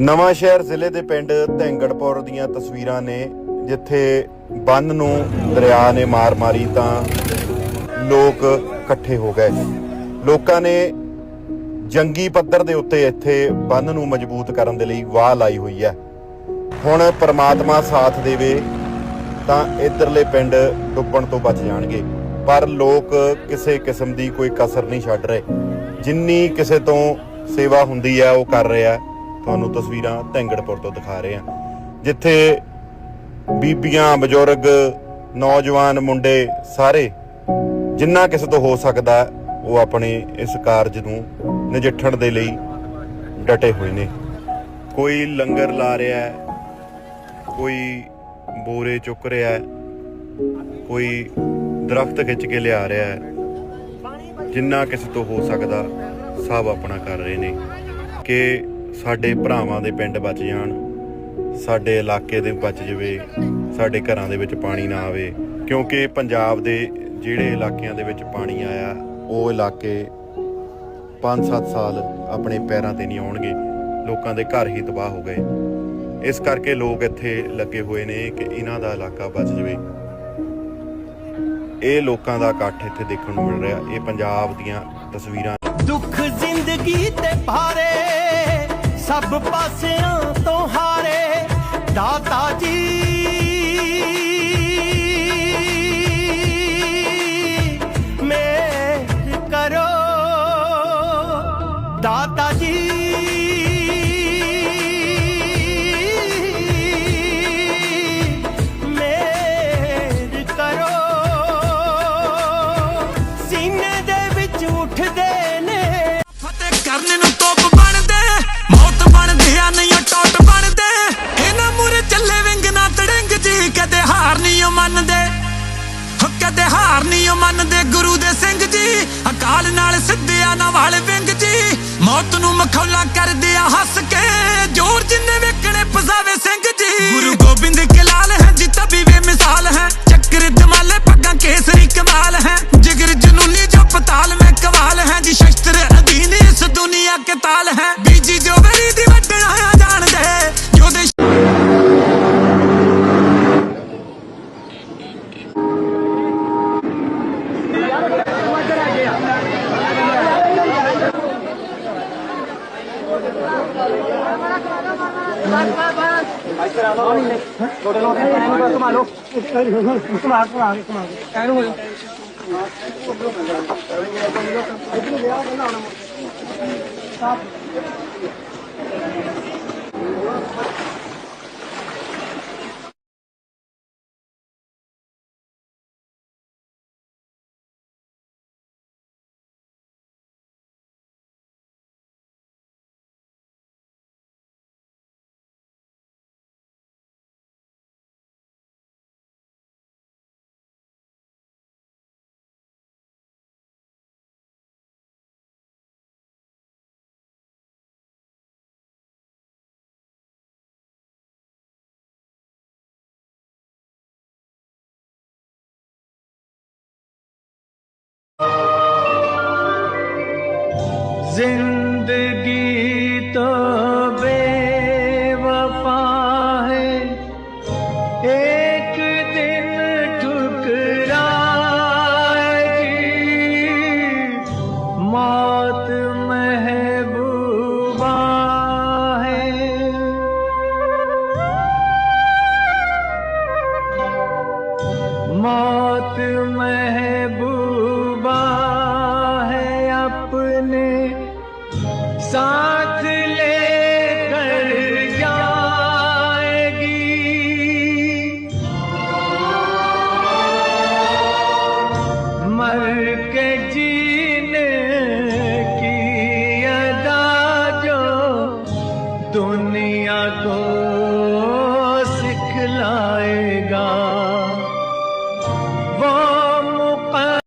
ਨਵਾਂ ਸ਼ਹਿਰ ਜ਼ਿਲ੍ਹੇ ਦੇ ਪਿੰਡ ਧੈਂਗੜਪੁਰ ਦੀਆਂ ਤਸਵੀਰਾਂ ਨੇ, ਜਿੱਥੇ ਬੰਨ ਨੂੰ ਦਰਿਆ ਨੇ ਮਾਰ ਮਾਰੀ ਤਾਂ ਲੋਕ ਇਕੱਠੇ ਹੋ ਗਏ। ਲੋਕਾਂ ਨੇ ਜੰਗੀ ਪੱਧਰ ਦੇ ਉੱਤੇ ਇੱਥੇ ਬੰਨ ਨੂੰ ਮਜ਼ਬੂਤ ਕਰਨ ਦੇ ਲਈ ਵਾਹ ਲਾਈ ਹੋਈ ਹੈ। ਹੁਣ ਪਰਮਾਤਮਾ ਸਾਥ ਦੇਵੇ ਤਾਂ ਇਧਰਲੇ ਪਿੰਡ ਡੁੱਬਣ ਤੋਂ ਬਚ ਜਾਣਗੇ। ਪਰ ਲੋਕ ਕਿਸੇ ਕਿਸਮ ਦੀ ਕੋਈ ਕਸਰ ਨਹੀਂ ਛੱਡ ਰਹੇ। ਜਿੰਨੀ ਕਿਸੇ ਤੋਂ ਸੇਵਾ ਹੁੰਦੀ ਹੈ, ਉਹ ਕਰ ਰਿਹਾ। ਤੁਹਾਨੂੰ ਤਸਵੀਰਾਂ ਧੈਂਗੜਪੁਰ ਤੋਂ ਦਿਖਾ ਰਹੇ ਹਾਂ। ਜਿੱਥੇ ਬੀਬੀਆਂ, ਬਜ਼ੁਰਗ, ਨੌਜਵਾਨ ਮੁੰਡੇ ਸਾਰੇ ਜਿੰਨਾ ਕਿਸੇ ਤੋਂ ਹੋ ਸਕਦਾ, ਉਹ ਆਪਣੇ ਇਸ ਕਾਰਜ ਨੂੰ ਨਜਿੱਠਣ ਦੇ ਲਈ ਡਟੇ ਹੋਏ ਨੇ। ਕੋਈ ਲੰਗਰ ਲਾ ਰਿਹਾ ਹੈ, ਕੋਈ ਬੋਰੇ ਚੁੱਕ ਰਿਹਾ ਹੈ, ਕੋਈ ਦਰਖਤ ਖਿੱਚ ਕੇ ਲਿਆ ਰਿਹਾ ਹੈ, ਜਿੰਨਾ ਕਿਸੇ ਤੋਂ ਹੋ ਸਕਦਾ, ਸਭ ਆਪਣਾ ਕਰ ਰਹੇ ਨੇ। ਕਿ ਸਾਡੇ ਭਰਾਵਾਂ ਦੇ ਪਿੰਡ ਬਚ ਜਾਣ, ਸਾਡੇ ਇਲਾਕੇ ਦੇ ਬਚ ਜਵੇ, ਸਾਡੇ ਘਰਾਂ ਦੇ ਵਿੱਚ ਪਾਣੀ ਨਾ ਆਵੇ। ਕਿਉਂਕਿ ਪੰਜਾਬ ਦੇ ਜਿਹੜੇ ਇਲਾਕਿਆਂ ਦੇ ਵਿੱਚ ਪਾਣੀ ਆਇਆ, ਉਹ ਇਲਾਕੇ 5-7 ਸਾਲ ਆਪਣੇ ਪੈਰਾਂ ਤੇ ਨਹੀਂ ਆਉਣਗੇ। ਲੋਕਾਂ ਦੇ ਘਰ ਹੀ ਤਬਾਹ ਹੋ ਗਏ। ਇਸ ਕਰਕੇ ਲੋਕ ਇੱਥੇ ਲੱਗੇ ਹੋਏ ਨੇ ਕਿ ਇਹਨਾਂ ਦਾ ਇਲਾਕਾ ਬਚ ਜਵੇ। ਇਹ ਲੋਕਾਂ ਦਾ ਇਕੱਠ ਇੱਥੇ ਦੇਖਣ ਨੂੰ ਮਿਲ ਰਿਹਾ। ਇਹ ਪੰਜਾਬ ਦੀਆਂ ਤਸਵੀਰਾਂ ਦੁੱਖ ਜ਼ਿੰਦਗੀ ਤੇ ਭਾਰੇ ਸਭ ਪਾਸਿਆਂ ਤੋਂ ਹਾਰੇ ਦਾਤਾ ਜੀ। ਮੇਰ ਕਰੋ ਦਾਤਾ ਜੀ। ਮੇਰ ਕਰੋ। ਸੀਨੇ ਦੇ ਵਿੱਚ ਉੱਠਦੇ ਨੇ। ਫਤਿਹ ਕਰਨ ਅਕਾਲ ਨਾਲ ਸਿੱਧਿਆ ਨਾ ਵਾਲੇ ਵਿੰਗ ਜੀ। ਮੌਤ ਨੂੰ ਮਖੌਲਾ ਕਰਦੇ ਆ ਹੱਸ ਕੇ بابا بابا بابا ज़िंदगी तो बेवफा है। एक दिन ठुकराएगी। मौत महबूबा है। मौत महबूबा साथ ले कर जाएगी। मर के जीने की अदा जो दुनिया को सिखलाएगा।